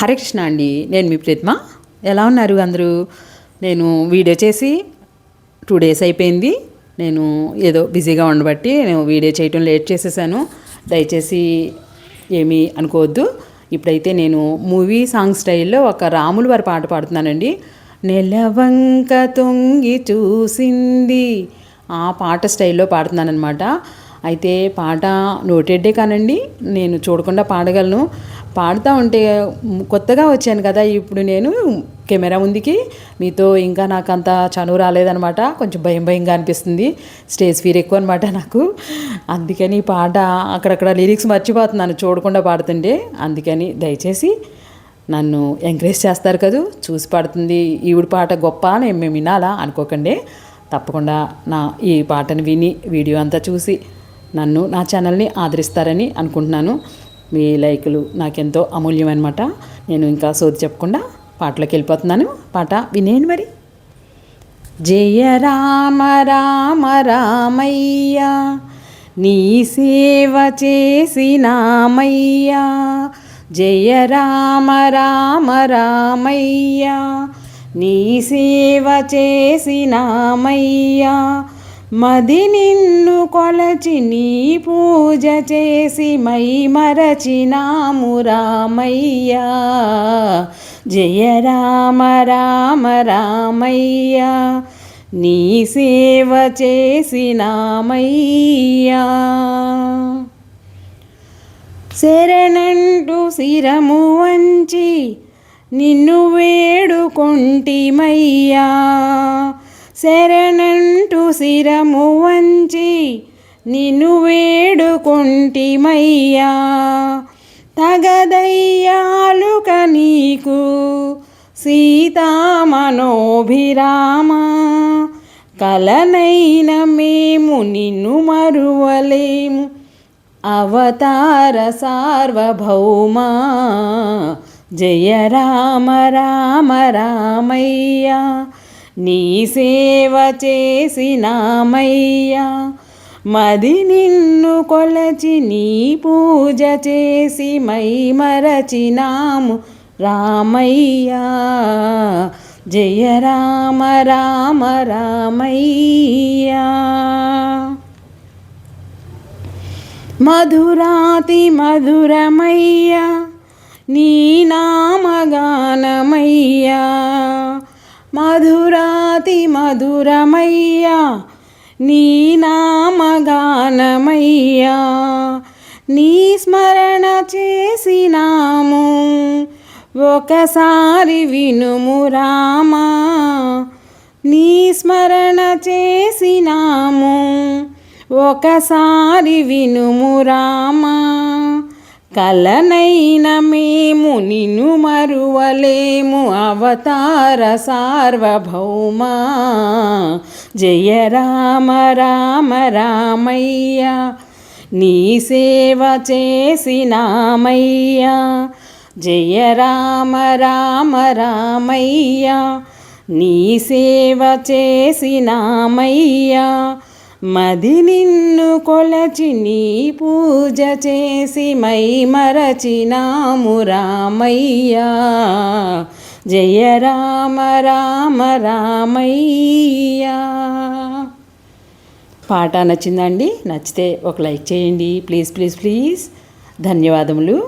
హరే కృష్ణ అండి నేను మీ ప్రీత్మ. ఎలా ఉన్నారు అందరూ? నేను వీడియో చేసి టూ డేస్ అయిపోయింది. నేను ఏదో బిజీగా ఉండబట్టి నేను వీడియో చేయటం లేట్ చేసేసాను. దయచేసి ఏమీ అనుకోవద్దు. ఇప్పుడైతే నేను మూవీ సాంగ్ స్టైల్లో ఒక రాముల వారి పాట పాడుతున్నానండి. నెలవంక తొంగి చూసింది. ఆ పాట స్టైల్లో పాడుతున్నాను అనమాట అయితే పాట నోటెడ్డే కానండి. నేను చూడకుండా పాడగలను. పాడుతూ ఉంటే కొత్తగా వచ్చాను కదా ఇప్పుడు నేను కెమెరా ముందుకి. మీతో ఇంకా నాకు అంత చనువు రాలేదనమాట కొంచెం భయం భయంగా అనిపిస్తుంది స్టేజ్ ఫీర్ ఎక్కువ అనమాట నాకు. అందుకని ఈ పాట అక్కడక్కడ లిరిక్స్ మర్చిపోతున్నాను చూడకుండా పాడుతుండే అందుకని దయచేసి నన్ను ఎంకరేజ్ చేస్తారు కదా చూసి పాడుతుంది ఈవిడ పాట గొప్ప అని మేము వినాలా అనుకోకండి. తప్పకుండా నా ఈ పాటను విని వీడియో అంతా చూసి నన్ను నా ఛానల్ని ఆదరిస్తారని అనుకుంటున్నాను. మీ లైకులు నాకెంతో అమూల్యం అనమాట నేను ఇంకా సోది చెప్పకుండా పాటలోకి వెళ్ళిపోతున్నాను. పాట వినేయండి మరి. జయ రామ రామ రామయ్య నీ సేవ చేసినామయ్యా జయ రామ రామ రామయ్య నీ సేవ చేసినామయ్యా మది నిన్ను కొలచి నీ పూజ చేసి మై మరచినాము రామయ్యా. జయ రామ రామ రామయ్యా. నీ సేవ చేసినామయ్యా శరణంటూ శిరము వంచి నిన్ను వేడుకొంటిమయ్యా. శరణంటు శిరము వంచి నిన్ను వేడుకొంటిమయ్యా. తగదయ్యాలుక నీకు సీతామనోభిరామ కలనైన మేము నిన్ను మరువలేము. అవతార సార్వభౌమా. జయ రామ రామ రామయ్యా. నీ సేవ చేసినామయ్యా. మది నిన్ను కొలచి నీ పూజ చేసి మై మరచినాము రామయ్యా. జయ రామ రామ రామయ్యా. మధురాతి మధురమయ్యా నీ నామగానమయ్యా. మధురమయ్యా నీ నామగానమయ్యా నీ స్మరణ చేసినాము. ఒకసారి వినుము రామా నీ స్మరణ చేసినాము. ఒకసారి వినుము రామా కలనైన మే నిన్ను మరువలేము అవతార సార్వభౌమా. జయ రామ రామ రామయ్య నీ సేవ చేసినామయ్యా జయ రామ రామ రామయ్య నీ సేవ చేసినామయ్యా మది నిన్ను కొలచి నీ పూజ చేసి మై మరచినాము రామయ్యా. జయ రామ రామ రామయ్యా. పాట నచ్చిందండి నచ్చితే ఒక లైక్ చేయండి. Please please please. ధన్యవాదములు.